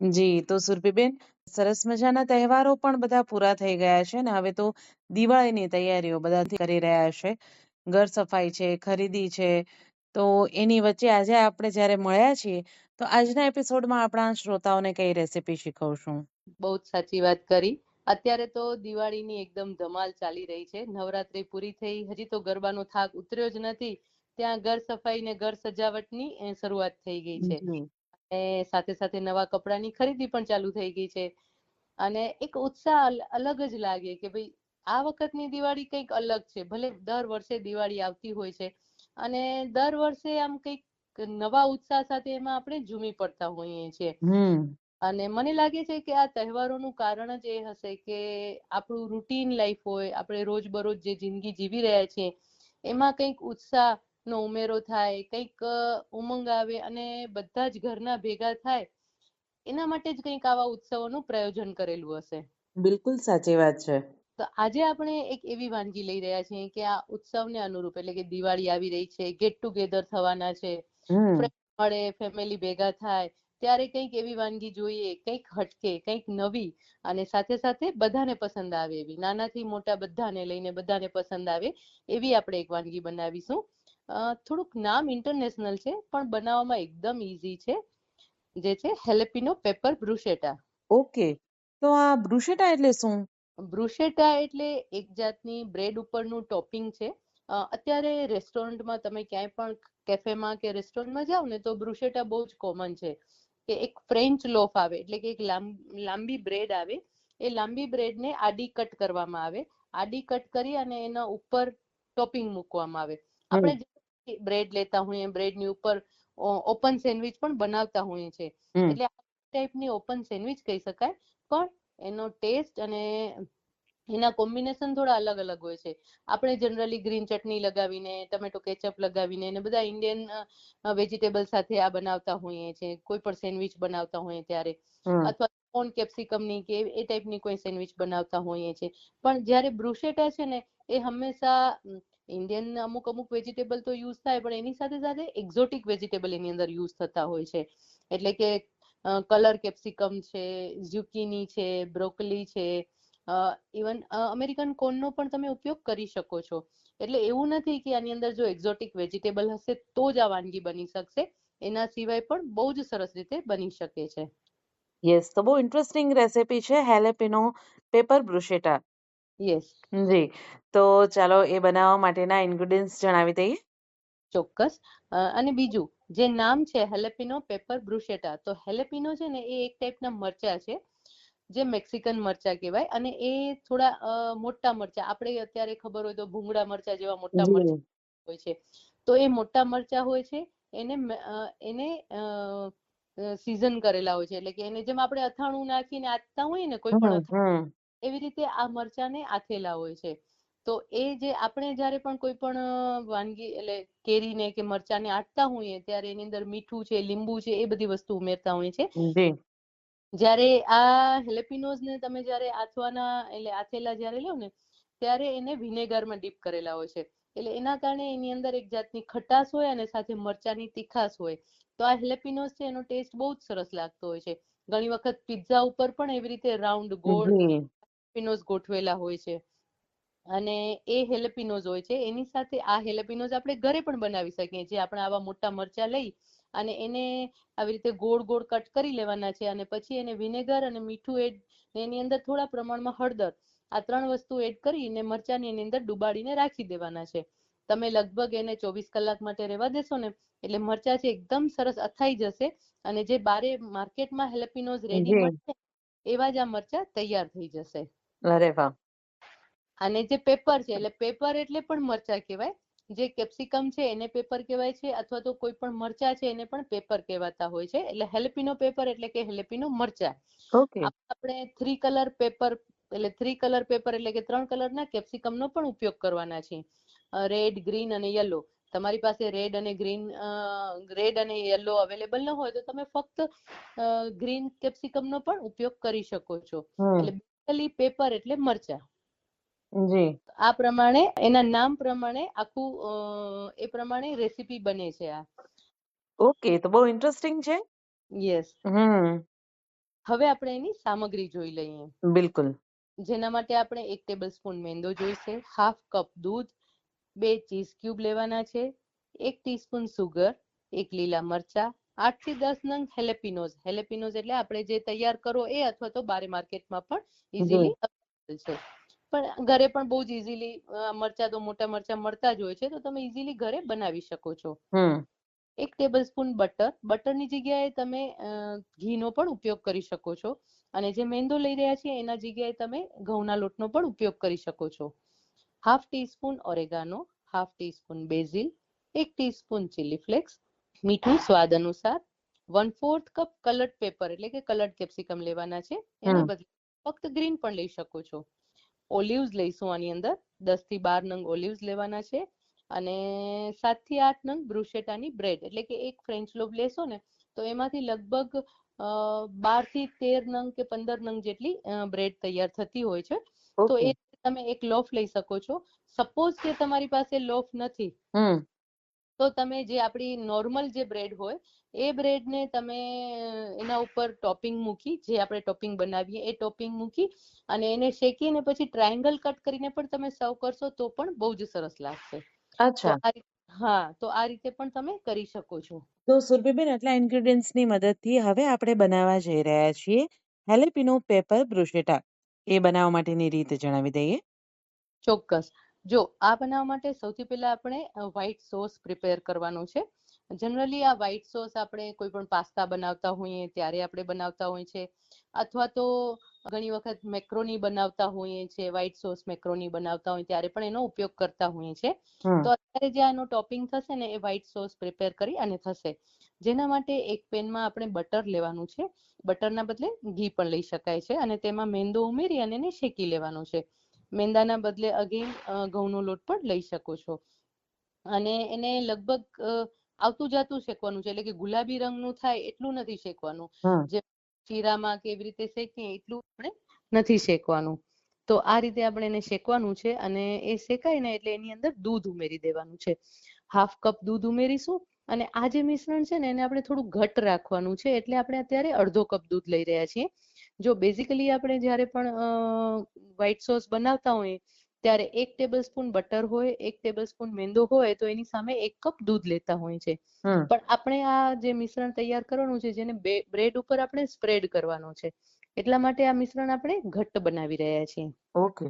જી તો સુરભીબેન સરસ મજાના તહેવારો પણ બધા પૂરા થઈ ગયા છે ને? હવે તો દિવાળીની તૈયારીઓ બધા કરી રહ્યા છે. ઘર સફાઈ છે ખરીદી છે. તો એની વચ્ચે આજે આપણે જ્યારે મળ્યા છીએ તો આજના એપિસોડમાં આપણા શ્રોતાઓને કઈ રેસીપી શીખવશું? બહુ જ સાચી વાત કરી. અત્યારે તો દિવાળીની એકદમ ધમાલ ચાલી રહી છે. નવરાત્રી પૂરી થઈ હજી તો ગરબાનો થાક ઉતર્યો જ નથી. ત્યાં ઘર સફાઈ ને ઘર સજાવટની શરૂઆત થઈ ગઈ છે. અને સાથે સાથે નવા કપડાની ખરીદી પણ ચાલુ થઈ ગઈ છે. અને એક ઉત્સાહ અલગ જ લાગે કે ભાઈ આ વખતની દિવાળી કંઈક અલગ છે. ભલે દર વર્ષે દિવાળી આવતી હોય છે. અને દર વર્ષે આમ કંઈક નવા ઉત્સાહ સાથે એમાં આપણે ઝૂમી પડતા હોઈએ છીએ. અને મને લાગે છે કે આ તહેવારોનું કારણ જ એ હશે કે આપણું રૂટીન લાઈફ હોય આપણે રોજબરોજ જે જિંદગી જીવી રહ્યા છીએ એમાં કંઈક ઉત્સાહનો ઉમેરો થાય કંઈક ઉમંગ આવે અને બધા જ ઘરના ભેગા થાય એના માટે જ કંઈક આવા ઉત્સવોનું પ્રયોજન કરેલું હશે. બિલકુલ સાચી વાત છે. તો આજે આપણે એક એવી વાનગી લઈ રહ્યા છીએ કે આ ઉત્સવને અનુરૂપ એટલે કે દિવાળી આવી રહી છે ગેટ ટુગેધર થવાના છે મળે ફેમિલી ભેગા થાય ત્યારે કંઈક એવી વાનગી જોઈએ કંઈક હટકે કંઈક નવી અને સાથે સાથે બધાને પસંદ આવે એવી નાનાથી મોટા બધાને લઈને બધાને પસંદ આવે એવી આપણે એક વાનગી બનાવીશું. થોડુંક નામ ઇન્ટરનેશનલ છે પણ બનાવવામાં એકદમ ઈઝી છે જે છે હેલેપિનો પેપર બ્રુશેટા. ઓકે તો આ બ્રુશેટા એટલે શું? બ્રુશેટા એટલે એક જાતની બ્રેડ ઉપરનું ટોપિંગ છે. અત્યારે રેસ્ટોરન્ટમાં તમે ક્યાંય પણ કેફેમાં કે રેસ્ટોરન્ટમાં જાઓ ને તો બ્રુશેટા બહુ જ કોમન છે. કે એક ફ્રેન્ચ લોફ આવે એટલે કે એક લાંબી બ્રેડ આવે. એ લાંબી બ્રેડને આડી કટ કરવામાં આવે. આડી કટ કરી અને એના ઉપર ટોપિંગ મૂકવામાં આવે. આપણે બ્રેડ લેતા હોઈએ બ્રેડની ઉપર ઓપન સેન્ડવિચ પણ બનાવતા હોઈએ છીએ. એટલે આ ટાઈપની ઓપન સેન્ડવિચ કહી શકાય. પણ એનો ટેસ્ટ અને એના કોમ્બિનેશન થોડા અલગ અલગ હોય છે. આપણે જનરલી ગ્રીન ચટણી લગાવીને ટમેટો કેચઅપ લગાવીને અને બધા ઇન્ડિયન વેજીટેબલ સાથે આ બનાવતા હોઈએ છીએ. કોઈ પણ સેન્ડવિચ બનાવતા હોઈએ ત્યારે. અથવા કોન કેપ્સિકમની કે એ ટાઈપની કોઈ સેન્ડવિચ બનાવતા હોઈએ છીએ. પણ જ્યારે બ્રુશેટા છે ને એ હંમેશા ઇન્ડિયન અમુક અમુક વેજીટેબલ તો યુઝ થાય, પણ એની સાથે સાથે એક્ઝોટિક વેજીટેબલ એની અંદર યુઝ થતા હોય છે. એટલે કે કલર કેપ્સિકમ છે ઝુકીની છે બ્રોકલી છે ઇવન અમેરિકન કોર્નનો પણ તમે ઉપયોગ કરી શકો છો. એટલે એવું નથી કે આની અંદર જો એક્ઝોટિક વેજીટેબલ હશે તો જ આ વાનગી બની શકશે. એના સિવાય પણ બહુ જ સરસ રીતે બની શકે છે. યસ તો બહુ ઇન્ટરેસ્ટિંગ રેસીપી છે હેલેપિનો પેપર બ્રુશેટા યસ જી. તો ચાલો એ બનાવવા માટેના ઇન્ગ્રેડિયન્ટ્સ જણાવી દઈએ. ચોક્કસ. અ, અને બીજું જે નામ છે હેલેપિનો પેપર બ્રુશેટા તો હેલેપિનો છે ને એ એક ટાઈપના મરચા છે જે મેક્સિકન મરચા કહેવાય અને એ થોડા અ, મોટા મરચા. આપણે અત્યારે ખબર હોય તો ભૂંગળા મરચા જેવા મોટા મરચા હોય છે. તો એ મોટા મરચા હોય છે એને મે- અ, એને સીઝન કરેલા હોય છે. એટલે કે એને જેમ આપણે અથાણું નાખીને આથતા હોઈએ ને કોઈ પણ હમ, અથાણું હમ. એવી રીતે આ મરચાંને આથેલા હોય છે. તો એ જે આપણે જ્યારે પણ કોઈ પણ વાનગી એટલે કેરીને કે મરચાંને આટતા હોઈએ ત્યારે એની અંદર મીઠું છે લીંબુ છે એ બધી વસ્તુ ઉમેરતા હોઈએ છે. જ્યારે આ હેલેપિનોઝ ને તમે જ્યારે આથવાના એટલે આથેલા જ્યારે લો ને ત્યારે એને વિનેગરમાં ડીપ કરેલા હોય છે. એટલે એના કારણે એની અંદર એક જાતની ખટાશ હોય અને સાથે મરચાની તીખાશ હોય. તો આ હેલેપિનોઝ છે એનો ટેસ્ટ બહુ જ સરસ લાગતો હોય છે. ઘણી વખત પિઝા ઉપર પણ એવી રીતે રાઉન્ડ ગોળ હેલેપિનોઝ ગોઠવેલા હોય છે. અને એ હેલેપિનોઝ હોય છે. એની સાથે આ હેલેપિનોઝ આપણે ઘરે પણ બનાવી શકીએ જે આપણે આવા મોટા મરચા લઈ અને એને આવી રીતે ગોળ ગોળ કટ કરી લેવાના છે અને પછી એને વિનેગર અને મીઠું એડ એની અંદર થોડા પ્રમાણમાં હળદર આ ત્રણ વસ્તુ એડ કરીને મરચાંની એની અંદર ડુબાડીને રાખી દેવાના છે. તમે લગભગ એને ચોવીસ કલાક માટે રહેવા દેશો ને એટલે મરચાં છે એકદમ સરસ અથાઈ જશે અને જે બારે માર્કેટમાં હેલેપિનોઝ રેડી મળશે એવા જ આ મરચાં તૈયાર થઈ જશે. અરે વાહ. અને જે પેપર છે એટલે પેપર એટલે પણ મરચા કહેવાય. જે કેપ્સિકમ છે એને પેપર કહેવાય છે અથવા તો કોઈ પણ મરચા છે એને પણ પેપર કહેવાતા હોય છે. એટલે હેલેપીનો પેપર એટલે કે હેલેપીનો મરચા. આપણે થ્રી કલર પેપર એટલે થ્રી કલર પેપર એટલે કે ત્રણ કલરના કેપ્સિકમનો પણ ઉપયોગ કરવાના છે રેડ ગ્રીન અને યલો તમારી પાસે રેડ અને ગ્રીન રેડ અને યલો અવેલેબલ ન હોય તો તમે ફક્ત ગ્રીન કેપ્સિકમનો પણ ઉપયોગ કરી શકો છો. એટલે બેઝિકલી પેપર એટલે મરચા. જી. આ પ્રમાણે એના નામ પ્રમાણે આખું એ પ્રમાણે રેસીપી બને છે આ. ઓકે તો બહુ ઇન્ટરેસ્ટિંગ છે? Yes hmm. હવે આપણે એની સામગ્રી જોઈ લઈએ. બિલકુલ. જેના માટે આપણે એક ટેબલ સ્પૂન મેંદો જોઈશે હાફ કપ દૂધ બે ચીઝ ક્યુબ લેવાના છે એક ટીસ્પૂન સુગર એક લીલા મરચા આઠથી દસ નંગ હેલેપિનોઝ. હેલેપિનોઝ એટલે આપણે જે તૈયાર કરો એ અથવા તો બારે માર્કેટમાં પણ ઇઝીલી અવેલેબલ છે. પણ ઘરે પણ બહુ જ ઇઝીલી મરચા તો મોટા મરચા મળતા જ હોય છે તો તમે ઇઝીલી ઘરે બનાવી શકો છો. એક ટેબલ સ્પૂન બટર. બટરની જગ્યાએ તમે ઘીનો પણ ઉપયોગ કરી શકો છો. અને જે મેંદો લઈ રહ્યા છીએ એના જગ્યાએ તમે ઘઉંના લોટનો પણ ઉપયોગ કરી શકો છો. Half teaspoon oregano half teaspoon basil એક ટીસ્પૂન ચીલી ફ્લેક્સ મીઠું સ્વાદ અનુસાર one fourth cup coloured pepper એટલે કે કલર્ડ કેપ્સિકમ લેવાના છે. એના બદલે ફક્ત ગ્રીન પણ લઈ શકો છો. ઓલિવ્સ લઈશું આની અંદર. દસથી બાર નંગ ઓલિવ્સ લેવાના છે અને સાતથી આઠ નંગ બ્રુશેટાની બ્રેડ એટલે કે એક ફ્રેન્ચ લોફ લેશો ને તો એમાંથી લગભગ બારથી તેર નંગ કે પંદર નંગ જેટલી બ્રેડ તૈયાર થતી હોય છે. તો એ તમે એક લોફ લઈ શકો છો. સપોઝ કે તમારી પાસે લોફ નથી તો તમે જે આપણી નોર્મલ જે બ્રેડ હોય એ બ્રેડને તમે એના ઉપર ટોપિંગ મૂકી જે આપણે ટોપિંગ બનાવીએ એ ટોપિંગ મૂકી અને એને શેકીને પછી ટ્રાયંગલ કટ કરીને પણ તમે સર્વ કરશો તો પણ બહુ જ સરસ લાગશે. અચ્છા. હા તો આ રીતે પણ તમે કરી શકો છો. તો સુરભીબેન આટલા ingredients ની મદદથી હવે આપણે બનાવવા જઈ રહ્યા છીએ હેલેપીનો પેપર બ્રુશેટા. એ બનાવવા માટેની રીત જણાવી દઈએ. ચોક્કસ. જો આ બનાવવા માટે સૌથી પહેલા આપણે વ્હાઈટ સોસ પ્રિપેર કરવાનો છે. જનરલી આ વ્હાઈટ સોસ આપણે કોઈ પણ પાસ્તા બનાવતા હોઈએ ત્યારે આપણે બનાવતા હોઈએ છે. અથવા તો ઘણી વખત મેક્રોની બનાવતા હોઈએ છે વ્હાઈટ સોસ મેક્રોની બનાવતા હોય ત્યારે પણ એનો ઉપયોગ કરતા હોઈએ છે. તો અત્યારે જે આનો ટોપિંગ થશે ને એ વ્હાઈટ સોસ પ્રિપેર કરી અને થશે. જેના માટે એક પેનમાં આપણે બટર લેવાનું છે. બટરના બદલે ઘી પણ લઈ શકાય છે અને તેમાં મેંદો ઉમેરી અને એને શેકી લેવાનો છે. મેંદાના બદલે અગેન ઘઉંનો લોટ પણ લઈ શકો છો. અને એને લગભગ આવતું જાતું શેકવાનું છે. એટલે કે ગુલાબી રંગનું થાય એટલું નથી શેકવાનું. જે શીરામાં કે એવી રીતે શેકીએ એટલું આપણે નથી શેકવાનું. તો આ રીતે આપણે એને શેકવાનું છે અને એ શેકાય ને એટલે એની અંદર દૂધ ઉમેરી દેવાનું છે. હાફ કપ દૂધ ઉમેરીશું અને આ જે મિશ્રણ છે ને એને આપણે થોડું ઘટ રાખવાનું છે. એટલે આપણે અત્યારે અડધો કપ દૂધ લઈ રહ્યા છીએ. જો બેઝિકલી આપણે જ્યારે પણ વ્હાઈટ સોસ બનાવતા હોઈએ ત્યારે એક ટેબલ સ્પૂન બટર હોય એક ટેબલ સ્પૂન મેંદો હોય તો એની સામે એક કપ દૂધ લેતા હોય છે પણ આપણે આ જે મિશ્રણ તૈયાર કરવાનું છે જેને બ્રેડ ઉપર આપણે સ્પ્રેડ કરવાનો છે એટલા માટે આ મિશ્રણ આપણે ઘટ્ટ બનાવી રહ્યા છીએ. ઓકે.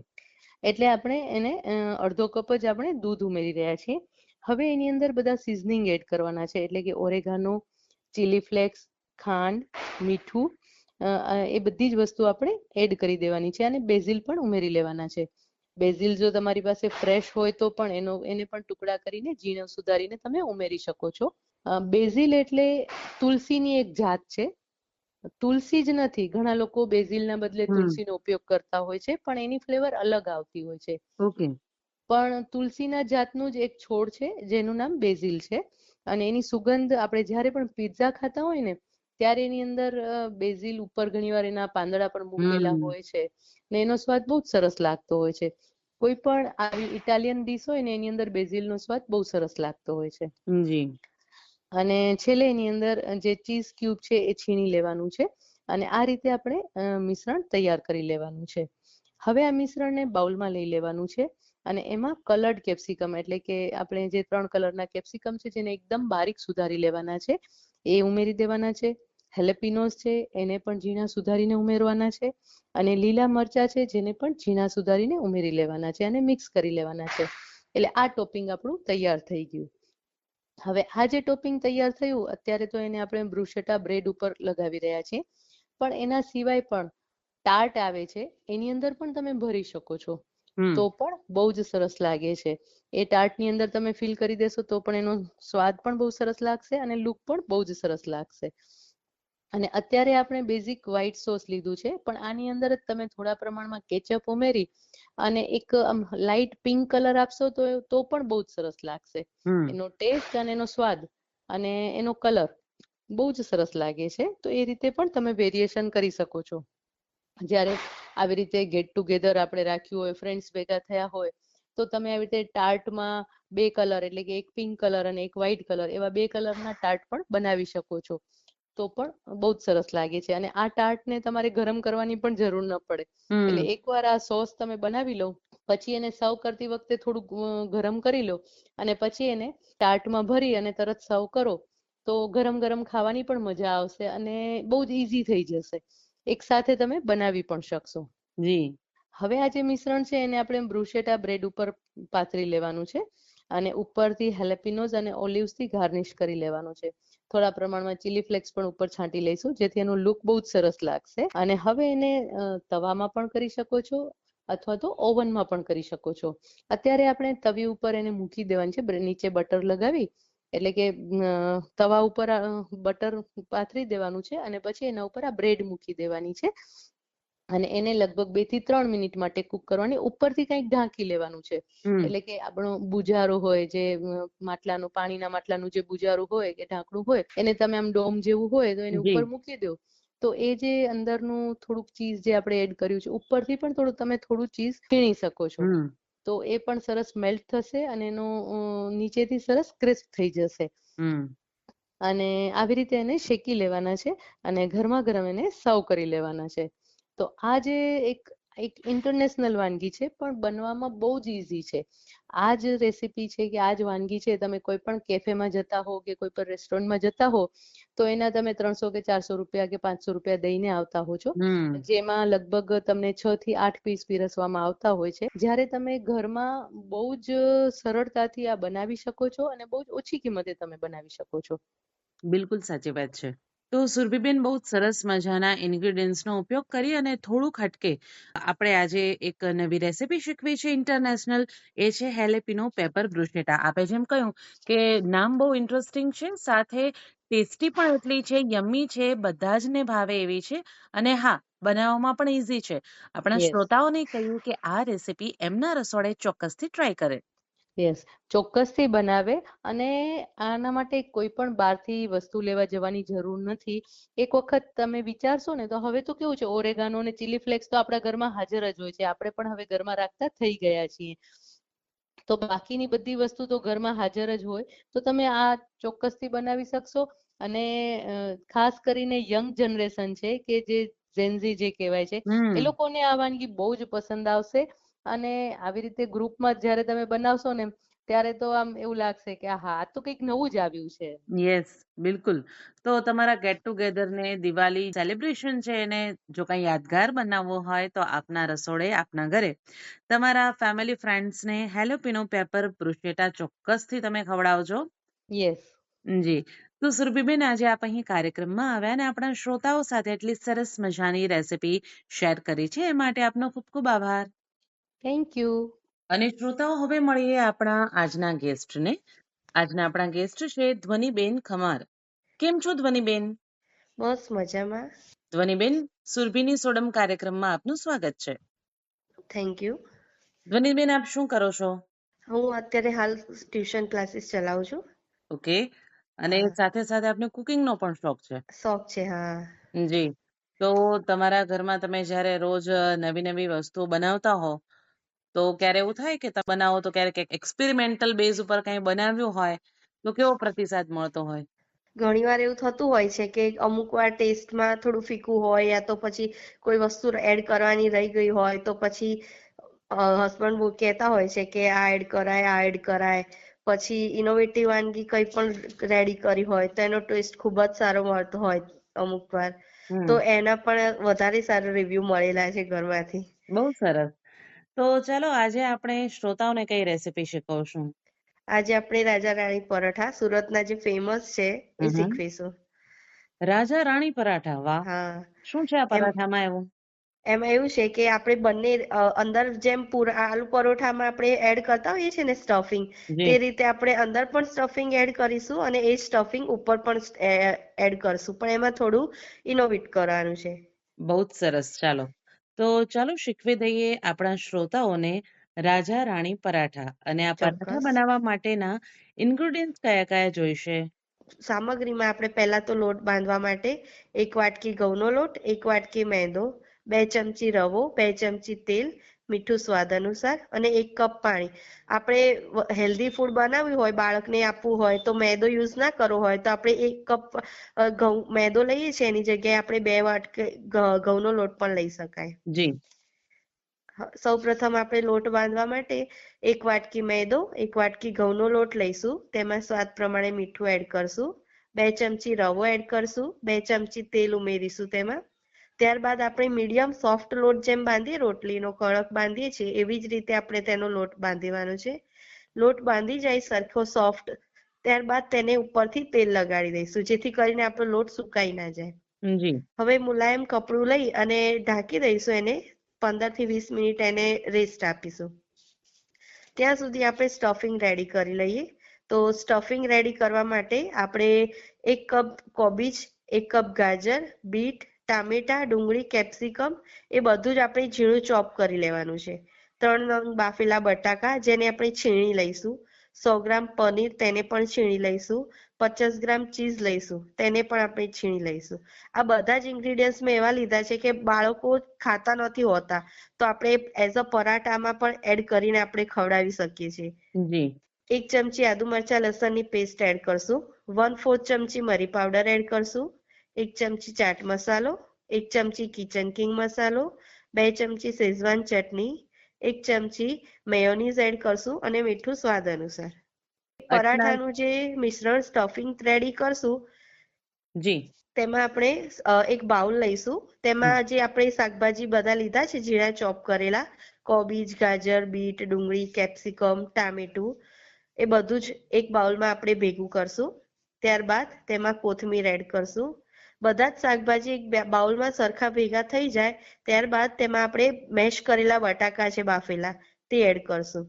એટલે આપણે એને અડધો કપ જ આપણે દૂધ ઉમેરી રહ્યા છીએ. હવે એની અંદર બધા સિઝનિંગ એડ કરવાના છે એટલે કે ઓરેગાનો ચીલી ફ્લેક્સ ખાંડ મીઠું એ બધી જ વસ્તુ આપણે એડ કરી દેવાની છે અને બેઝિલ પણ ઉમેરી લેવાના છે. બેઝિલ જો તમારી પાસે ફ્રેશ હોય તો પણ એનો એને પણ ટુકડા કરીને ઝીણા સુધારીને તમે ઉમેરી શકો છો. બેઝિલ એટલે તુલસીની એક જાત છે. તુલસી જ નથી. ઘણા લોકો બેઝિલના બદલે તુલસીનો ઉપયોગ કરતા હોય છે પણ એની ફ્લેવર અલગ આવતી હોય છે. પણ તુલસીના જાતનું જ એક છોડ છે જેનું નામ બેઝિલ છે. અને એની સુગંધ આપણે જ્યારે પણ પિઝા ખાતા હોય ને ત્યારે એની અંદર બેઝિલ ઉપર ઘણીવાર એના પાંદડા પણ મૂકેલા હોય છે ને એનો સ્વાદ બહુ જ સરસ લાગતો હોય છે. કોઈ પણ આવી ઇટાલિયન ડીશ હોય ને એની અંદર બેઝિલનો સ્વાદ બહુ સરસ લાગતો હોય છે. જી. અને છેલ્લે એની અંદર જે ચીઝ ક્યુબ છે એ છીણી લેવાનું છે અને આ રીતે આપણે મિશ્રણ તૈયાર કરી લેવાનું છે. હવે આ મિશ્રણને બાઉલમાં લઈ લેવાનું છે અને એમાં કલર્ડ કેપ્સિકમ એટલે કે આપણે જે ત્રણ કલરના કેપ્સિકમ છે જેને એકદમ બારીક સુધારી લેવાના છે એ ઉમેરી દેવાના છે. હેલેપિનોસ છે એને પણ ઝીણા સુધારીને ઉમેરવાના છે અને લીલા મરચા છે જેને પણ ઝીણા સુધારીને ઉમેરી લેવાના છે અને મિક્સ કરી લેવાના છે. એટલે આ ટોપિંગ આપણું તૈયાર થઈ ગયું. હવે આ જે ટોપિંગ તૈયાર થયું અત્યારે તો એને આપણે બ્રુશેટા બ્રેડ ઉપર લગાવી રહ્યા છીએ. પણ એના સિવાય પણ ટાર્ટ આવે છે એની અંદર પણ તમે ભરી શકો છો. તો પણ બહુ જ સરસ લાગે છે. એ ટાર્ટની અંદર તમે ફિલ કરી દેશો તો પણ એનો સ્વાદ પણ બહુ સરસ લાગશે અને લુક પણ બહુ જ સરસ લાગશે. અને અત્યારે આપણે બેઝિક વ્હાઈટ સોસ લીધું છે પણ આની અંદર જ તમે થોડા પ્રમાણમાં કેચઅપ ઉમેરી અને એક આમ લાઈટ પિંક કલર આપશો તો તો પણ બહુ જ સરસ લાગશે. એનો ટેસ્ટ અને એનો સ્વાદ અને એનો કલર બહુ જ સરસ લાગે છે. તો એ રીતે પણ તમે વેરિએશન કરી શકો છો. જ્યારે આવી રીતે ગેટ ટુગેધર આપણે રાખ્યું હોય ફ્રેન્ડ્સ ભેગા થયા હોય તો તમે આવી રીતે ટાર્ટમાં બે કલર એટલે કે એક પિંક કલર અને એક વ્હાઇટ કલર એવા બે કલરના ટાર્ટ પણ બનાવી શકો છો. તો પણ બહુ જ સરસ લાગે છે. અને આ ટાર્ટને તમારે ગરમ કરવાની પણ જરૂર ન પડે. એટલે એકવાર આ સોસ તમે બનાવી લો પછી એને સર્વ કરતી વખતે થોડું ગરમ કરી લો અને પછી એને ટાર્ટમાં ભરી અને તરત સર્વ કરો તો ગરમ ગરમ ખાવાની પણ મજા આવશે અને બહુ જ ઈઝી થઈ જશે. એક સાથે તમે બનાવી પણ શકશો. જી. હવે આ જે મિશ્રણ છે એને આપણે બ્રુશેટા બ્રેડ ઉપર પાથરી લેવાનું છે અને ઉપરથી હેલેપિનોઝ અને ઓલિવ્સથી ગાર્નિશ કરી લેવાનું છે. થોડા પ્રમાણમાં ચીલી ફ્લેક્સ પણ ઉપર છાંટી લઈશું, જેથી એનો લુક બહુ જ સરસ લાગશે. અને હવે એને તવામાં પણ કરી શકો છો, અથવા તો ઓવનમાં પણ કરી શકો છો. અત્યારે આપણે તવી ઉપર એને મૂકી દેવાની છે નીચે બટર લગાવી, એટલે કે તવા ઉપર બટર પાથરી દેવાનું છે, અને પછી એના ઉપર આ બ્રેડ મૂકી દેવાની છે. અને એને લગભગ બેથી ત્રણ મિનિટ માટે કુક કરવાની. ઉપરથી કંઈક ઢાંકી લેવાનું છે. એટલે કે આપણો બુજારો હોય જે માટલાનું પાણીના માટલાનું જે બુજારું હોય કે ઢાંકણું હોય એને તમે આમ ડોમ જેવું હોય તો એની ઉપર મૂકી દો. તો એ જે અંદરનું થોડુંક ચીઝ જે આપણે એડ કર્યું છે ઉપરથી પણ થોડું તમે થોડું ચીઝ છીણી શકો છો. તો એ પણ સરસ મેલ્ટ થશે અને એનો નીચેથી સરસ ક્રિસ્પ થઈ જશે. અને આવી રીતે એને શેકી લેવાના છે અને ગરમા ગરમ એને સર્વ કરી લેવાના છે. તો આ જે એક એક ઇન્ટરનેશનલ વાનગી છે પણ બનવામાં બહુ જ ઈઝી છે. આ જ રેસીપી છે કે આ જ વાનગી છે તમે કોઈ પણ કેફેમાં જતા હો કે કોઈ પણ રેસ્ટોરન્ટમાં જતા હો તો એના તમે ત્રણસો કે ચારસો રૂપિયા કે પાંચસો રૂપિયા દઈને આવતા હો છો. જેમાં લગભગ તમને છ થી આઠ પીસ પીરસવામાં આવતા હોય છે. જ્યારે તમે ઘરમાં બહુ જ સરળતાથી આ બનાવી શકો છો અને બહુ જ ઓછી કિંમતે તમે બનાવી શકો છો. બિલકુલ સાચી વાત છે. તો સુરભીબેન બહુ સરસ મજાના ઇન્ગ્રીડિયન્ટ્સનો ઉપયોગ કરી અને થોડુંક હટકે આપણે આજે એક નવી રેસીપી શીખવી છે ઇન્ટરનેશનલ એ છે હેલેપીનો પેપર બ્રુશેટા આપે જેમ કહ્યું કે નામ બહુ ઇન્ટરેસ્ટિંગ છે સાથે ટેસ્ટી પણ એટલી છે યમ્મી છે બધા જ ને ભાવે એવી છે. અને હા બનાવવામાં પણ ઇઝી છે. આપણા શ્રોતાઓને કહ્યું કે આ રેસીપી એમના રસોડે ચોક્કસથી ટ્રાય કરે. યસ ચોક્કસથી બનાવે અને આના માટે કોઈ પણ બહારથી વસ્તુ લેવા જવાની જરૂર નથી. એક વખત તમે વિચારશો ને તો હવે તો કેવું છે ઓરેગાનો અને ચીલી ફ્લેક્સ તો આપણા ઘરમાં હાજર જ હોય છે. આપણે પણ હવે ઘરમાં રાખતા થઈ ગયા છીએ. તો બાકીની બધી વસ્તુ તો ઘરમાં હાજર જ હોય. તો તમે આ ચોક્કસથી બનાવી શકશો. અને ખાસ કરીને યંગ જનરેશન છે કે જે જેન્ઝી જે કહેવાય છે એ લોકોને આ વાનગી બહુ જ પસંદ આવશે. અને આવી રીતે ગ્રુપમાં જ્યારે તમે બનાવશો ને ત્યારે તો આમ એવું લાગશે કે હા આ તો કંઈક નવું જ આવ્યું છે. યસ બિલકુલ. તો તમારા ગેટ ટુગેધર ને દિવાળી સેલિબ્રેશન છે એને જો કઈ યાદગાર બનાવવો હોય તો આપના રસોડે આપના ઘરે. તમારા ફેમિલી ફ્રેન્ડ્સ ને હેલોપિનો પેપર બ્રુશેટા ચોક્કસથી તમે ખવડાવજો. યસ જી. તો સુરભીબેન આજે આપ અહીં કાર્યક્રમમાં આવ્યા અને આપણા શ્રોતાઓ સાથે એટલી સરસ મજાની રેસીપી શેર કરી છે એ માટે આપનો ખૂબ ખૂબ આભાર. થેન્ક યુ અને શ્રોતાઓ હવે મળીએ આપણા આજના ગેસ્ટને. આજના આપણા ગેસ્ટ છે ધ્વનિબેન ખમાર. કેમ છો ધ્વનિબેન? બસ મજામાં. ધ્વનિબેન સુરભીની સોડમ કાર્યક્રમમાં આપનું સ્વાગત છે. થેન્ક યુ ધ્વનિબેન આપ શું કરો છો? હું અત્યારે હાલ ટ્યુશન ક્લાસીસ ચલાવું છું. ઓકે. અને સાથે સાથે આપને કુકિંગનો પણ શોખ છે. શોખ છે હા. જી. તો તમારા ઘરમાં તમે જ્યારે રોજ નવી નવી વસ્તુઓ બનાવતા હો તો ક્યારે એવું થાય કે તમે બનાવો તો ક્યારેક એક્સપેરિમેન્ટલ બેઝ ઉપર કંઈ બનાવ્યું હોય તો કેવો પ્રતિસાદ મળતો હોય? ઘણીવાર એવું થતું હોય છે કે અમુક વાર ટેસ્ટમાં થોડું ફીકું હોય યા તો પછી કોઈ વસ્તુ એડ કરવાની રહી ગઈ હોય તો પછી હસબન્ડ કહેતા હોય છે કે આ એડ કરાય આ એડ કરાય. પછી ઇનોવેટિવ વાનગી કંઈ પણ રેડી કરી હોય તો એનો ટેસ્ટ ખૂબ જ સારો મળતો હોય અમુક વાર. તો એના પણ વધારે સારા રિવ્યુ મળેલા છે ઘરમાંથી. બહુ સરસ. તો ચાલો આજે આપણે શ્રોતાઓને કઈ રેસીપી શીખવશું? આજે આપણે રાજા રાણી પરોઠા સુરતના જે ફેમસ છે એ હમ શીખવીશું. રાજા રાણી પરાઠા વાહ. હા. શું છે આ એમ પરાઠામાં એવું? એમાં એવું છે કે આપણે બંને અ, અંદર જેમ પૂરા આલુ પરોઠામાં આપણે એડ કરતા હોઈએ છીએ ને સ્ટફિંગ તે જી રીતે આપણે અંદર પણ સ્ટફિંગ એડ કરીશું અને એ સ્ટફિંગ ઉપર પણ એડ કરશું. પણ એમાં થોડું ઇનોવેટ કરવાનું છે. બહુ જ સરસ. ચાલો. તો ચાલો શીખવી દઈએ આપણા શ્રોતાઓને રાજા રાણી પરાઠા અને આ પરાઠા ચોક્કસ. બનાવવા માટેના ઇન્ગ્રેડિયન્ટ કયા કયા જોઈશે? સામગ્રીમાં આપણે પહેલા તો લોટ બાંધવા માટે એક વાટકી ઘઉંનો લોટ એક વાટકી મેંદો બે ચમચી રવો બે ચમચી તેલ મીઠું સ્વાદ અનુસાર અને એક કપ પાણી. આપણે હેલ્ધી ફૂડ બનાવ્યું હોય બાળકને આપવું હોય તો મેદો યુઝ ના કરવો હોય તો આપણે એક કપ ઘઉં મેદો લઈએ છીએ એની જગ્યાએ આપણે બે વાટકી ઘઉંનો લોટ પણ લઈ શકાય. જી. સૌપ્રથમ આપણે લોટ બાંધવા માટે એક વાટકી મેદો એક વાટકી ઘઉંનો લોટ લઈશું તેમાં સ્વાદ પ્રમાણે મીઠું એડ કરશું બે ચમચી રવો એડ કરશું બે ચમચી તેલ ઉમેરીશું તેમાં ત્યારબાદ આપણે મીડિયમ સોફ્ટ લોટ જેમ બાંધીએ રોટલીનો કણક બાંધીએ છીએ એવી જ રીતે આપણે તેનો લોટ બાંધવાનો છે. લોટ બાંધી જાય સરખો સોફ્ટ ત્યારબાદ તેને ઉપરથી તેલ લગાડી દઈશું જેથી કરીને આપણો લોટ સુકાઈ ના જાય. હવે મુલાયમ કપડું લઈ અને ઢાંકી દઈશું એને પંદરથી વીસ મિનિટ એને રેસ્ટ આપીશું. ત્યાં સુધી આપણે સ્ટફિંગ રેડી કરી લઈએ. તો સ્ટફિંગ રેડી કરવા માટે આપણે એક કપ કોબીજ એક કપ ગાજર બીટ ટામેટા ડુંગળી કેપ્સિકમ એ બધું જ આપણે ઝીણું ચોપ કરી લેવાનું છે. ત્રણ નંગ બાફેલા બટાકા જેને આપણે છીણી લઈશું. સો ગ્રામ પનીર તેને પણ છીણી લઈશું. પચાસ ગ્રામ ચીઝ લઈશું તેને પણ આપણે છીણી લઈશું. આ બધા જ ઇન્ગ્રીડિયન્ટ મેં એવા લીધા છે કે બાળકો ખાતા નથી હોતા તો આપણે એઝ અ પરાઠામાં પણ એડ કરીને આપણે ખવડાવી શકીએ છીએ. જી. એક ચમચી આદુ મરચા લસણની પેસ્ટ એડ કરશું. વન ફોર્થ ચમચી મરી પાવડર એડ કરશું. એક ચમચી ચાટ મસાલો એક ચમચી કિચન કિંગ મસાલો બે ચમચી શેઝવાન ચટણી એક ચમચી મેયોનીઝ એડ કરશું અને મીઠું સ્વાદ અનુસાર. પરાઠાનું જે મિશ્રણ સ્ટફિંગ રેડી કરશું જી. તેમાં આપણે એક બાઉલ લઈશું. તેમાં જે આપણે શાકભાજી બધા લીધા છે ઝીણા ચોપ કરેલા કોબીજ ગાજર બીટ ડુંગળી કેપ્સિકમ ટામેટું એ બધું જ એક બાઉલમાં આપણે ભેગું કરશું. ત્યારબાદ તેમાં કોથમીર એડ કરશું. બધા જ શાકભાજી એક બાઉલમાં સરખા ભેગા થઈ જાય, ત્યારબાદ તેમાં આપણે મેશ કરેલા બટાકા છે, બાફેલા, તે એડ કરશું.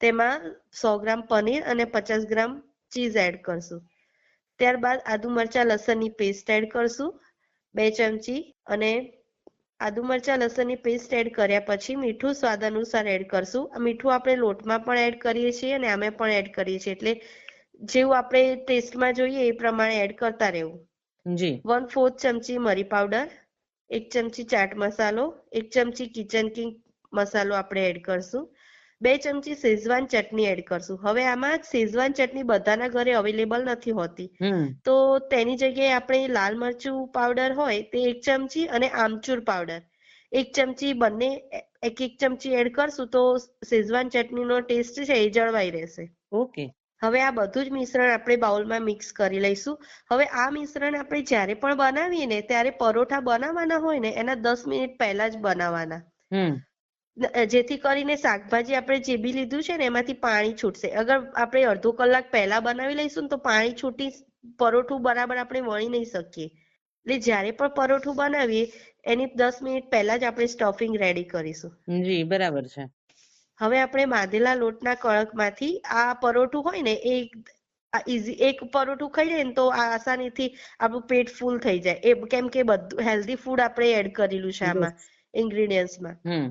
તેમાં સો ગ્રામ પનીર અને પચાસ ગ્રામ ચીઝ એડ કરશું. ત્યારબાદ આદુ મરચા, લસણની પેસ્ટ એડ કરશું, બે ચમચી, અને આદુ મરચા, લસણની પેસ્ટ એડ કર્યા પછી મીઠું સ્વાદ અનુસાર એડ કરશું. મીઠું આપણે લોટમાં પણ એડ કરીએ છીએ અને આમે પણ એડ કરીએ છીએ, એટલે જેવું આપણે ટેસ્ટમાં જોઈએ એ પ્રમાણે એડ કરતા રહેવું. જી. વન ફોર્થ ચમચી મરી પાવડર એક ચમચી ચાટ મસાલો એક ચમચી કિચન કિંગ મસાલો આપણે એડ કરશું. બે ચમચી શેઝવાન ચટણી એડ કરશું. હવે આમાં શેઝવાન ચટણી બધાના ઘરે અવેલેબલ નથી હોતી. તો તેની જગ્યાએ આપણે લાલ મરચું પાવડર હોય તે એક ચમચી અને આમચૂર પાવડર એક ચમચી બંને એક એક ચમચી એડ કરશું તો શેઝવાન ચટણીનો ટેસ્ટ છે એ જળવાઈ રહેશે. ઓકે હવે આ બધું જ મિશ્રણ આપણે બાઉલમાં મિક્સ કરી લઈશું. હવે આ મિશ્રણ આપણે જ્યારે પણ બનાવીએ ને ત્યારે પરોઠા બનાવવાના હોય ને એના દસ મિનિટ પહેલા જ બનાવવાના. જેથી કરીને શાકભાજી આપણે જે બી લીધું છે ને એમાંથી પાણી છૂટશે. અગર આપણે અડધો કલાક પહેલા બનાવી લઈશું તો પાણી છૂટી પરોઠું બરાબર આપણે વણી નહીં શકીએ. એટલે જ્યારે પણ પરોઠું બનાવીએ એની દસ મિનિટ પહેલા જ આપણે સ્ટફિંગ રેડી કરીશું. જી બરાબર છે. હવે આપણે બાંધેલા લોટના કણકમાંથી આ પરોઠું હોય ને એ ઇઝી એક પરોઠું ખાઈ લઈએ ને તો આસાનીથી આપણું પેટ ફૂલ થઈ જાય. એ કેમ કે બધું હેલ્ધી ફૂડ આપણે એડ કરેલું છે આમાં ઇન્ગ્રીડિયન્ટમાં હમ.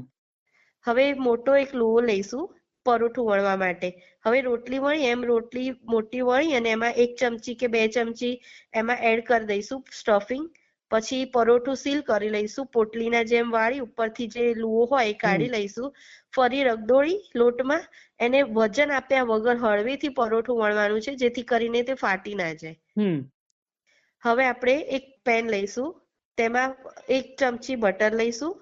હવે મોટો એક લોહો લઈશું પરોઠું વણવા માટે. હવે રોટલી વણી એમ રોટલી મોટી વણી અને એમાં એક ચમચી કે બે ચમચી એમાં એડ કરી દઈશું સ્ટફિંગ પછી પરોઠું સીલ કરી લઈશું. પોટલીના જેમ વાળી ઉપરથી જે લુઓ હોય એ કાઢી લઈશું. ફરી રગદોળી લોટમાં. એને વજન આપ્યા વગર હળવેથી પરોઠું વણવાનું છે જેથી કરીને તે ફાટી ના જાય. હવે આપણે એક પેન લઈશું. તેમાં એક ચમચી બટર લઈશું.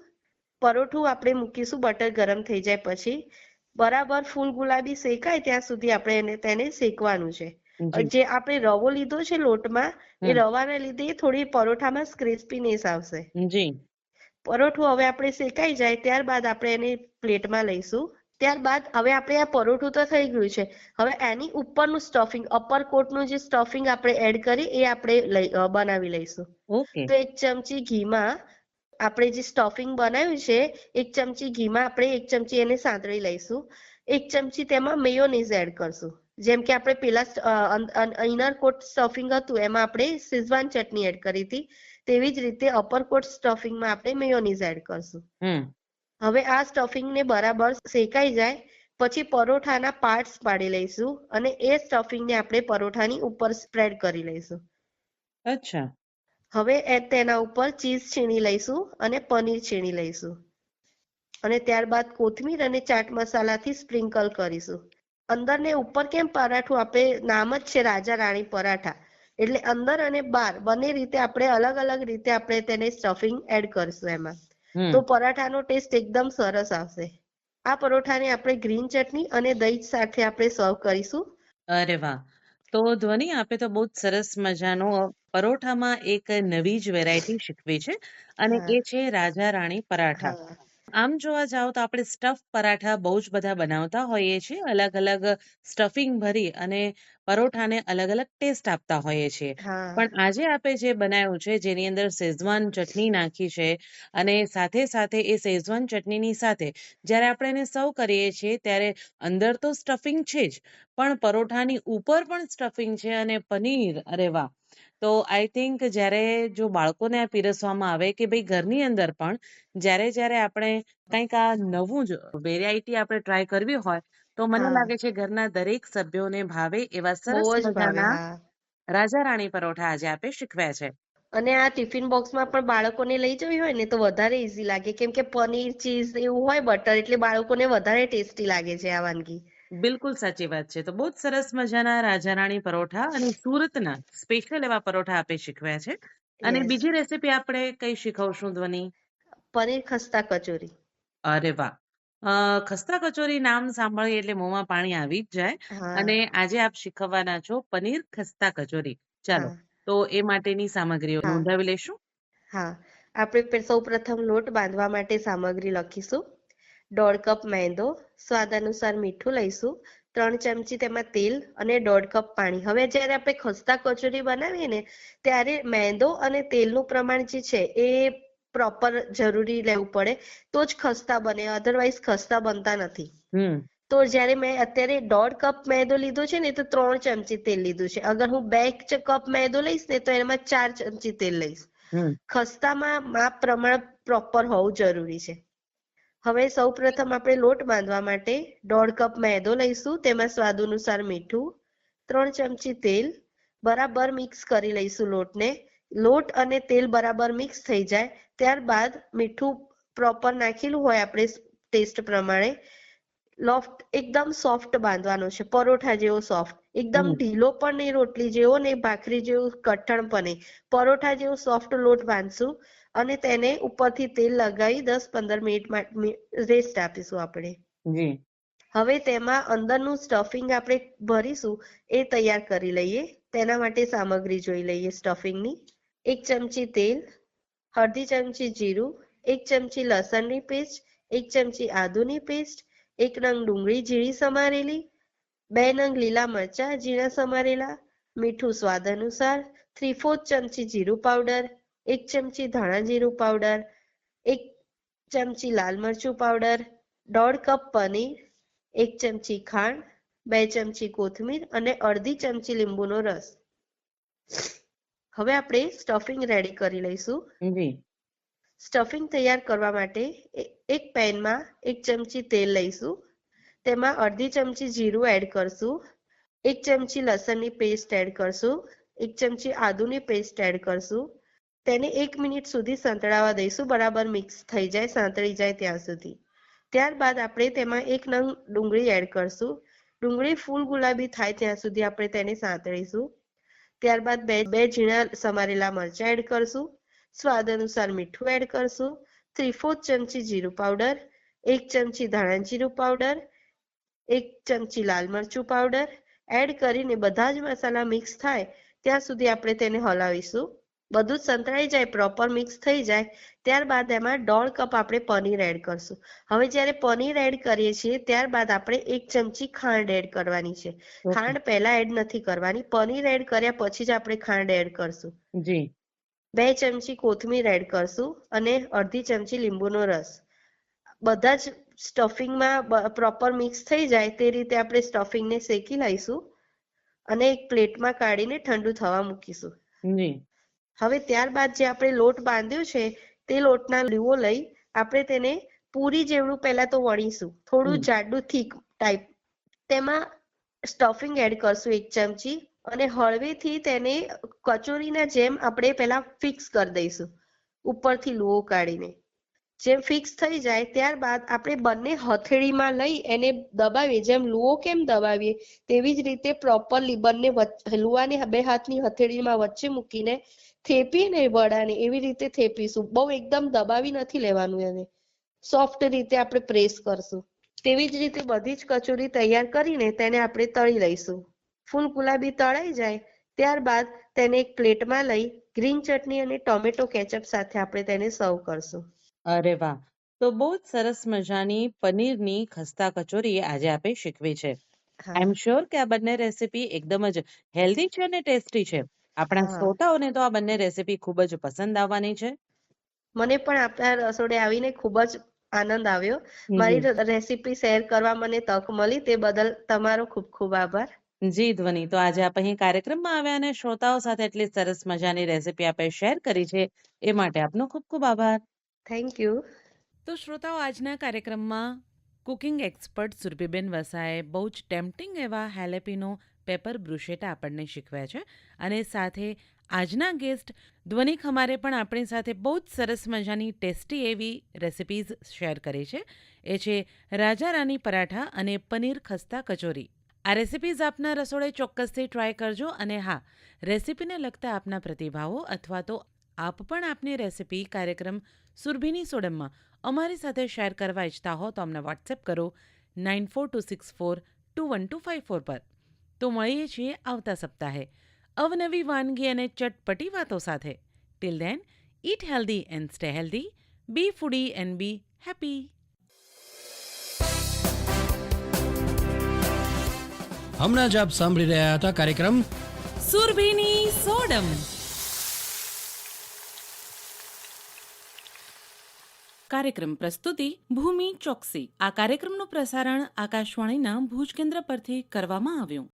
પરોઠું આપણે મૂકીશું બટર ગરમ થઈ જાય પછી. બરાબર ફૂલ ગુલાબી શેકાય ત્યાં સુધી આપણે એને તેને શેકવાનું છે. જી. આપણે રવો લીધો છે લોટમાં એ. રવાના લીધે થોડી પરોઠામાં ક્રિસ્પીનેસ આવશે. જી. પરોઠું હવે આપણે શેકાઈ જાય ત્યારબાદ આપણે એને પ્લેટમાં લઈશું. ત્યારબાદ હવે આપણે આ પરોઠું તો થઈ ગયું છે. હવે એની ઉપરનું સ્ટફિંગ અપર કોટનું જે સ્ટફિંગ આપણે એડ કરી એ આપણે બનાવી લઈશું. તો એક ચમચી ઘીમાં આપણે જે સ્ટફિંગ બનાવ્યું છે એક ચમચી ઘીમાં આપણે એક ચમચી એને સાંતળી લઈશું. એક ચમચી તેમાં મેયોનીઝ એડ કરશું. જેમ કે આપણે પેલા ઇનર કોટ સ્ટફિંગ હતું એમાં આપણે સિઝવાન ચટણી એડ કરી હતી. તેવી જ રીતે અપર કોટ સ્ટફિંગમાં આપણે મેયોનીઝ એડ કરશું. હવે આ સ્ટફિંગને બરાબર શેકાઈ જાય પછી પરોઠાના પાર્ટ્સ પાડી લઈશું અને એ સ્ટફિંગને આપણે પરોઠાની ઉપર સ્પ્રેડ કરી લઈશું. અચ્છા. હવે એ તેના ઉપર ચીઝ છીણી લઈશું અને પનીર છીણી લઈશું. અને ત્યારબાદ કોથમીર અને ચાટ મસાલાથી સ્પ્રિંકલ કરીશું. અંદર ને ઉપર કેમ પરાઠું? આપણે નામ જ છે રાજા રાણી પરાઠા. એટલે અંદર અને બહાર બંને રીતે આપણે અલગ અલગ રીતે આપણે તેને સ્ટફિંગ એડ કરીશું એમાં. તો પરાઠાનો ટેસ્ટ એકદમ સરસ આવશે. આ પરોઠાને આપણે ગ્રીન ચટણી અને દહીં સાથે આપણે સર્વ કરીશું. અરે વાહ. તો ધ્વનિ આપે તો બહુ જ સરસ મજાનો પરોઠામાં એક નવી જ વેરાયટી શીખવી છે. અને એ છે રાજા રાણી પરાઠા. આમ જોવા જાવ તો આપણે સ્ટફ પરાઠા બહુ જ બધા બનાવતા હોઈએ છીએ. અલગ અલગ સ્ટફિંગ ભરી અને પરોઠાને અલગ અલગ ટેસ્ટ આપતા હોઈએ છીએ. હા. પણ આજે આપે જે બનાવ્યું છે જેની અંદર શેઝવાન ચટણી નાખી છે અને સાથે સાથે એ શેઝવાન ચટણીની સાથે જ્યારે આપણે એને સર્વ કરીએ છીએ ત્યારે અંદર તો સ્ટફિંગ છે જ પણ પરોઠાની ઉપર પણ સ્ટફિંગ છે અને પનીર અરે વાહ! તો આઈ થિંક જ્યારે જો બાળકોને આ પીરસવામાં આવે કે ભાઈ ઘરની અંદર પણ જ્યારે જ્યારે આપણે કંઈક આ નવું જ વેરાયટી આપણે ટ્રાય કરવી હોય તો મને લાગે છે ઘરના દરેક સભ્યોને ભાવે એવા સરસ મજાના રાજા રાણી પરોઠા આજે આપે શીખવ્યા છે. અને આ ટિફિન બોક્સમાં પણ બાળકોને લઈ જવી હોય ને તો વધારે ઈઝી લાગે. કેમ કે પનીર ચીઝ એવું હોય બટર એટલે બાળકોને વધારે ટેસ્ટી લાગે છે આ વાનગી. બિલકુલ સાચી વાત છે. તો બહુ જ સરસ મજાના રાજા રાણી પરોઠા અને સુરતના સ્પેશિયલ એવા પરોઠા આપે શીખવ્યા છે. અને. બીજી રેસીપી આપણે કઈ શીખવશું ધ્વનિ? પનીર ખસ્તા કચોરી. અરે વાહ! અ, ખસ્તા કચોરી નામ સાંભળીએ એટલે મોંમાં પાણી આવી જ જાય. હા. અને આજે આપ શીખવવાના છો પનીર ખસ્તા કચોરી. ચાલો હા. તો એ માટેની સામગ્રીઓ હા. નોંધાવી લેશું હા. આપણે સૌ પ્રથમ લોટ બાંધવા માટે સામગ્રી લખીશું. દોઢ કપ મેંદો સ્વાદ અનુસાર મીઠું લઈશું ત્રણ ચમચી તેમાં તેલ અને દોઢ કપ પાણી. હવે જ્યારે આપણે ખસ્તા કચોરી બનાવીએ ને ત્યારે મેંદો અને તેલનું પ્રમાણ જે છે એ પ્રોપર જરૂરી લેવું પડે તો જ ખસ્તા બને અધરવાઇઝ ખસ્તા બનતા નથી. તો જ્યારે મેં અત્યારે દોઢ કપ મેંદો લીધો છે ને તો ત્રણ ચમચી તેલ લીધું છે. અગર હું બે કપ મેંદો લઈશ ને તો એમાં ચાર ચમચી તેલ લઈશ. ખસ્તામાં માપ પ્રમાણ પ્રોપર હોવું જરૂરી છે. હવે સૌ પ્રથમ આપણે લોટ બાંધવા માટે દોઢ કપ મેદો લઈશું તેમાં સ્વાદ અનુસાર મીઠું ત્રણ ચમચી તેલ બરાબર મિક્સ કરી લઈશું લોટને. લોટ અને તેલ બરાબર મિક્સ થઈ જાય ત્યારબાદ મીઠું પ્રોપર નાખેલું હોય આપણે ટેસ્ટ પ્રમાણે. લોફ્ટ એકદમ સોફ્ટ બાંધવાનો છે પરોઠા જેવો સોફ્ટ એકદમ ઢીલો પણ નહીં રોટલી જેવો ને ભાખરી જેવું કઠણ પણ નહીં. પરોઠા જેવો સોફ્ટ લોટ બાંધશું. અને તેને ઉપરથી તેલ લગાવી દસ પંદર મિનિટ રેસ્ટ આપીશું આપણે. જી. હવે તેમાં અંદરનું સ્ટફિંગ આપણે ભરીશું એ તૈયાર કરી લઈએ. તેના માટે સામગ્રી જોઈ લઈએ સ્ટફિંગની એક ચમચી તેલ અડધી ચમચી જીરું એક ચમચી લસણની પેસ્ટ એક ચમચી આદુની પેસ્ટ એક નંગ ડુંગળી ઝીણી સમારેલી બે નંગ લીલા મરચાં ઝીણા સમારેલા મીઠું સ્વાદ અનુસાર થ્રી ફોર્થ ચમચી જીરું પાવડર એક ચમચી ધાણા જીરું પાવડર એક ચમચી લાલ મરચું પાવડર દોઢ કપ પનીર એક ચમચી ખાંડ બે ચમચી કોથમીર અને અડધી ચમચી લીંબુનો રસ. હવે આપણે સ્ટફિંગ રેડી કરી લઈશું. જી. સ્ટફિંગ તૈયાર કરવા માટે એક પેનમાં એક ચમચી તેલ લઈશું. તેમાં અડધી ચમચી જીરું એડ કરશું. એક ચમચી લસણની પેસ્ટ એડ કરશું. એક ચમચી આદુની પેસ્ટ એડ કરશું. તેને એક મિનિટ સુધી સંતળાવા દઈશું. બરાબર મિક્સ થઈ જાય, સાંતળી જાય ત્યાં સુધી. ત્યારબાદ આપણે તેમાં એક નંગ ડુંગળી એડ કરશું. ડુંગળી ફૂલ ગુલાબી થાય ત્યાં સુધી આપણે તેને સાંતળીશું. ત્યારબાદ બે બે ઝીણા સમારેલા મરચાં એડ કરશું. સ્વાદ અનુસાર મીઠું એડ કરશું. થ્રી ફોર્થ ચમચી જીરું પાવડર એક ચમચી ધાણા જીરું પાવડર એક ચમચી લાલ મરચું પાવડર એડ કરીને બધા જ મસાલા મિક્સ થાય, ત્યાં સુધી આપણે તેને હલાવીશું. બધું સંતળાઈ જાય પ્રોપર મિક્સ થઈ જાય ત્યારબાદ એમાં દોઢ કપ આપણે પનીર એડ કરશું. હવે જ્યારે પનીર એડ કરીએ છીએ ત્યારબાદ આપણે એક ચમચી ખાંડ એડ કરવાની છે. ખાંડ પહેલા એડ નથી કરવાની પનીર એડ કર્યા પછી જ આપણે ખાંડ એડ કરશું. જી. બે ચમચી કોથમીર એડ કરશું અને અડધી ચમચી લીંબુનો રસ. બધા જ સ્ટફિંગમાં પ્રોપર મિક્સ થઈ જાય તે રીતે આપણે સ્ટફિંગને શેકી લઈશું અને એક પ્લેટમાં કાઢીને ઠંડુ થવા મૂકીશું. જી. હવે ત્યારબાદ જે આપણે લોટ બાંધ્યો છે તે લોટના લીવો લઈ આપણે તેને પૂરી જેવડું પહેલા તો વણીશું. થોડું. જાડું થીક ટાઈપ તેમાં સ્ટફિંગ એડ કરશું એક ચમચી અને હળવેથી તેને કચોરીના જેમ આપણે પહેલા ફિક્સ કરી દઈશું. ઉપરથી લુઓ કાઢીને. જેમ ફિક્સ થઈ જાય ત્યારબાદ આપણે બંને હથેળીમાં લઈ એને દબાવીએ. જેમ લુઓ કેમ દબાવીએ તેવી જ રીતે પ્રોપરલી બંને લુવાની બે હાથની હથેળીમાં વચ્ચે મૂકીને થેપીએ ને વડાને એવી રીતે થેપીશું. બહુ એકદમ દબાવી નથી લેવાનું એને. સોફ્ટ રીતે આપણે પ્રેસ કરશું. તેવી જ રીતે બધી જ કચોરી તૈયાર કરીને તેને આપણે તળી લઈશું. ફૂલ ગુલાબી તળાઈ જાય ત્યારબાદ તેને એક પ્લેટમાં લઈ ગ્રીન ચટણી અને ટોમેટો કેચઅપ સાથે આપણે તેને સર્વ કરશું. અરે વાહ! તો બહુ જ સરસ મજાની પનીરની ખસ્તા કચોરી આજે આપે શીખવી છે. આઈ એમ શ્યોર કે આ બંને રેસીપી એકદમ જ હેલ્ધી છે અને ટેસ્ટી છે. આપણા શ્રોતાઓને તો આ બંને રેસીપી ખૂબ જ પસંદ આવવાની છે. મને પણ આપણા રસોડે આવીને ખૂબ જ આનંદ આવ્યો. મારી રેસીપી શેર કરવા મને તક મળી તે બદલ તમારો ખૂબ ખૂબ આભાર. જી ધ્વનિ તો આજે આપ અહીં કાર્યક્રમમાં આવ્યા અને શ્રોતાઓ સાથે એટલી સરસ મજાની રેસીપી આપે શેર કરી છે એ માટે આપનો ખૂબ ખૂબ આભાર. થેન્ક યુ તો શ્રોતાઓ આજના કાર્યક્રમમાં કુકિંગ એક્સપર્ટ સુરભીબેન વસાએ બહુ જ ટેમ્પટિંગ એવા હેલેપિનો પેપર બ્રુશેટા આપણને શીખવ્યા છે. અને સાથે આજના ગેસ્ટ ધ્વનિ ખમારે પણ આપણી સાથે બહુ જ સરસ મજાની ટેસ્ટી એવી રેસિપીઝ શેર કરી છે. એ છે રાજા રાની પરાઠા અને પનીર ખસ્તા કચોરી. આ રેસિપીઝ આપના રસોડે ચોક્કસથી ટ્રાય કરજો અને હા રેસિપીને લગતા આપના પ્રતિભાવો અથવા તો આપ પણ આપની રેસિપી કાર્યક્રમ સુરભીની સોડમમાં અમારી સાથે શેર કરવા ઈચ્છતા હો તો અમને વોટ્સએપ કરો nine four two six four two one two five four પર. તો મળીએ છીએ આવતા સપ્તાહે. અવનવી વાનગી અને ચટપટી વાતો સાથે. Till then eat healthy and stay healthy be foodie and be happy હમણાં જ આપ સાંભળી રહ્યા હતા કાર્યક્રમ સુરભીની સોડમ. કાર્યક્રમ પ્રસ્તુતિ ભૂમિ ચોકસી. આ કાર્યક્રમનું પ્રસારણ આકાશવાણીના ભુજ કેન્દ્ર પરથી કરવામાં આવ્યું.